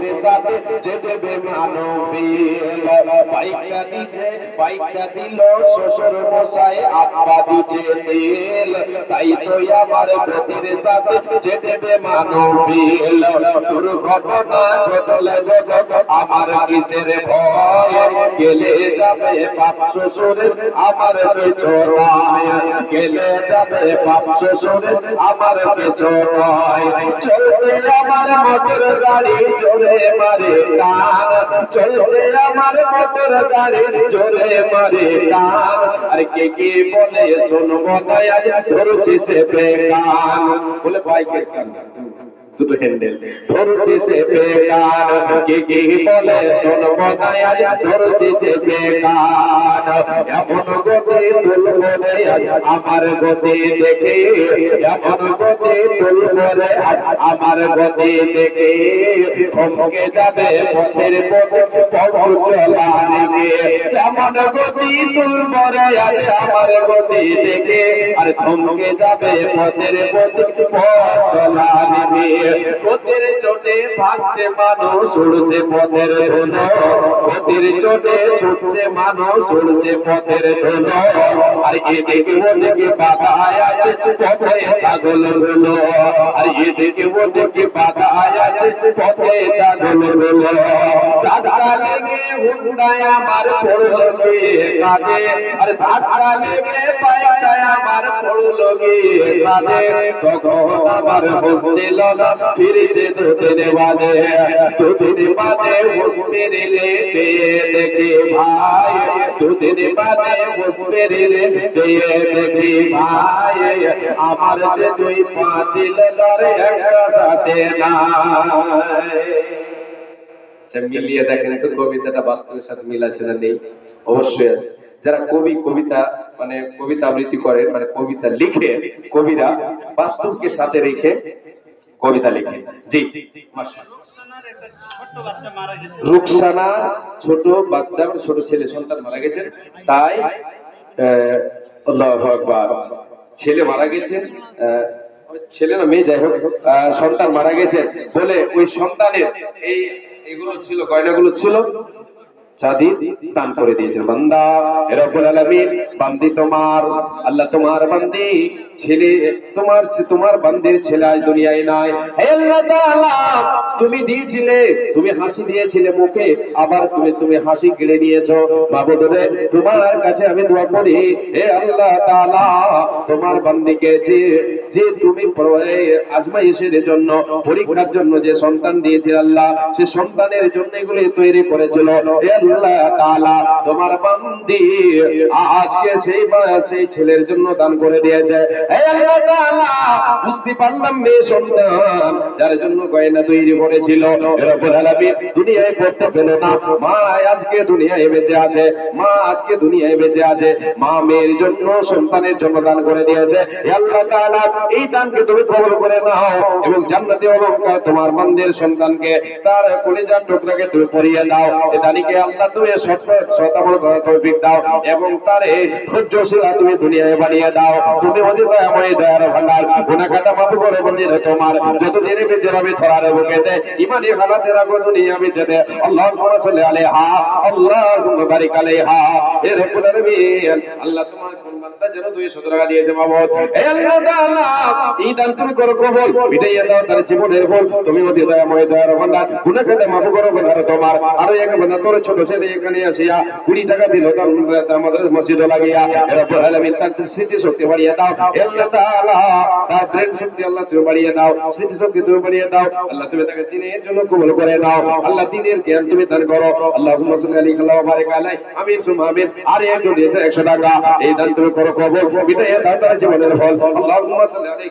পথের সাথে যেতে বে মানবীল বাইকটা দিছে, বাইকটা দিল শ্বশুর মশাই, আব্বা দিছে তেল। তাই তো আমার পথের সাথে যেতে দুর্ঘটনা ঘটলে আমার কিসের ভয়? গেলে যাবে বাপ শ্বশুরের আমার পেছনায় গেলে যাবে বাপ শ্বশুরের আমার পেছনায় আমার মোটর গাড়ি জোরে মারে টান চলছে আমার মোটর গাড়ি জোরে মারে টান আর কে কে বলে, শুনব না আজ ধরছে চেপে গান বলে বাইকের কান? দুটো হ্যান্ডেল চেপে কে কে বলে না আজ? চেপে গতি রে আমার গতি দেখে, এমন গতি তুলবো রে আমার গতি দেখে, থমকে যাবে পথের পথে এমন গতি তুলবো রে আজ? আমার গতি দেখে, আর থমকে যাবে পথের পথে, পথ চলার গিয়ে পথের চোটে ভাগছে মানুষ, উড়ছে পথের ধুলো। পথের চোটে ছুটছে মানুষ, উড়ছে পথের ধুলো। আর এদিকে ওদিকে বাধা আছে পথে ছাগলগুলো আর এদিকে ওদিকে বাধা আছে পথে ছাগলগুলো দাদা লেগে হুন্ডায় আমার পড়ল গিয়ে কাঁদে আর দাদা লেগে পায়টায় আমার পড়ল গিয়ে কাঁদে তখন আমার হসছিল না হুসবে রিলেছে দেখি ভাই আমার যে দুই পাঁচিল লড়ে একটা সাথে নাই আচ্ছা মিলিয়ে দেখেন তো কবিতাটা বাস্তবের সাথে মিল আছে না নেই? অবশ্যই আছে। যারা কবি, কবিতা মানে কবিতা আবৃত্তি করেন মানে কবিতা লিখে, কবিরা বাস্তবকে সাথে রেখে কবিতা লিখে। জি। গেছে। রুকসানা ছোট বাচ্চা ছোট ছেলে সন্তান মারা গেছেন তাই ছেলে মারা গেছে আহ, ছেলে না মেয়ে যাই হোক আহ, সন্তান মারা গেছে। বলে ওই সন্তানের এই এগুলো ছিল গয়নাগুলো ছিল দান করে দিয়েছেন। বান্দা রব্বুল আলামিন, বান্দি তোমার, আল্লাহ তোমার বান্দি, ছেলে, তোমার তোমার বান্দির ছেলে আজ দুনিয়ায় নাই। হে আল্লাহ তাআলা, তুমি দিয়েছিলে, তুমি হাসি দিয়েছিলে মুখে, আবার তুমি তুমি হাসি কেড়ে নিয়েছো। মাবুদ রে তোমার কাছে আমি দোয়া করি, হে আল্লাহ তাআলা, তোমার বান্দিকে যে যে তুমি আজমাইশের জন্য, পরীক্ষার জন্য যে সন্তান দিয়েছিল আল্লাহ, সে সন্তানের জন্য এগুলি তৈরি করেছিল। হে তোমার বান্দি। আজকে সেই সেই ছেলের জন্য দান করে দিয়েছে। বুঝতে পারলাম মেয়ে সন্তান। যার জন্য গয়না তৈরি করেছিল। দুনিয়ায় পড়তে পেল না। মা আজকে দুনিয়ায় বেঁচে আছে। মা আজকে দুনিয়ায় বেঁচে আছে। মা মেয়ের জন্য, সন্তানের জন্য দান করে দিয়েছে। এই দানকে তুমি কবুল করে নাও এবং জান্নাতে অলংকার তোমার মন্দির সন্তানকে তার কলিজার টুকরাকে তুমি পরিয়ে দাও। এ দানিকে আল্লাহ তুমি সৎ করার তৌফিক দাও এবং তারে ধৈর্যশীলা তুমি দুনিয়ায় বানিয়ে দাও। তুমি অতি দয়াময়, দয়ার ভান্ডার গুনাহগাটা মাফ করে বন্দির তোমার। যতদিন বেঁচে রবে ধরার বুকেতে ইমানি হালাতে রাখো দুনিয়া বেঁচেতে আল্লাহুম্মা সাল্লি আলাইহা, আল্লাহুম্মা বারিক আলাইহা। হে রব্বুল আলামিন, আল্লাহ তোমার কোন বান্দা যেন 200 টাকা দিয়েছে বাবদ হে আল্লাহ তাআলা এই দান তুমি করো কবুল বিদায় দাও তার জীবনের ফল তুমি অতি দয়াময়, দয়ার ভান্ডার গুনাহগাটা মাফ করো বন্দার তোমার। আর এক বান্দা তোর ছোট ছেলে এখানে আসিয়া 20 টাকা দিল আমাদের মসজিদে লাগিয়া। হে রব্বুল আলামিন তার স্মৃতি শক্তি বাড়িয়ে দাও। আল্লাহ তাআলা তার ব্রেন শক্তি আল্লাহ তুমি বাড়িয়ে দাও। স্মৃতি শক্তি তুমি বাড়িয়ে দাও। আল্লাহ তুমি তাকে দিনের জন্য করে দাও আল্লাহ দিনের জ্ঞান তুমি করো। আল্লাহুম্মা সাল্লি আলাইহি ওয়া বারিক আলাইহি আমিন আমিন। আর একজন দিয়েছে 100 টাকা। এই দান তুমি করো কবুল বিদায় দাও তার জীবনের ফল আল্লাহুম্মা সাল্লি আলাইহি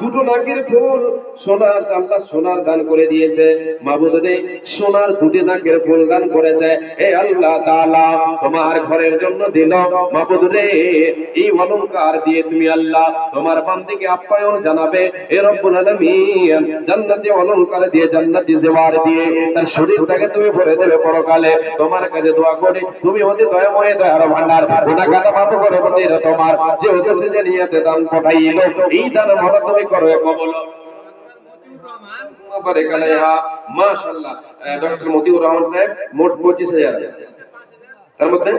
দুটো নাকের ফুল। সোনার আল্লাহ সোনার দান করে দিয়েছে। মাবুদ রে সোনার দুটি নাকের ফুল দান করেছে। হে আল্লাহ তাআলা, তোমার ঘরের জন্য দিল। মাবুদ রে এই অলংকার দিয়ে তুমি আল্লাহ তোমার বান্দিকে আপ্যায়ন জানাবে। হে রব্বুল জান্নাতি দিয়ে জান্নাতি দিয়ে তার শরীরটাকে তুমি ভরে দেবে পরকালে। তোমার কাছে দোয়া করি, তুমি হতে দয়ার ভান্ডার করে তোমার, যে উদ্দেশ্যে যে নিয়তে দান পাঠাইলো, এই দান ভালো তুমি করো কবল বাবারে কালাইহা মাশাআল্লাহ ডক্টর মতিউর রহমান সাহেব মোট 25000 তার মধ্যে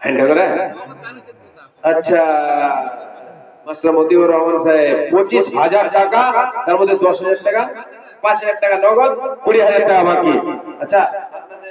হ্যান্ড করে আচ্ছা মাস্টার মতিউর রহমান সাহেব পঁচিশ হাজার টাকা তার মধ্যে দশ হাজার টাকা পাঁচ হাজার টাকা নগদ কুড়ি হাজার টাকা বাকি আচ্ছা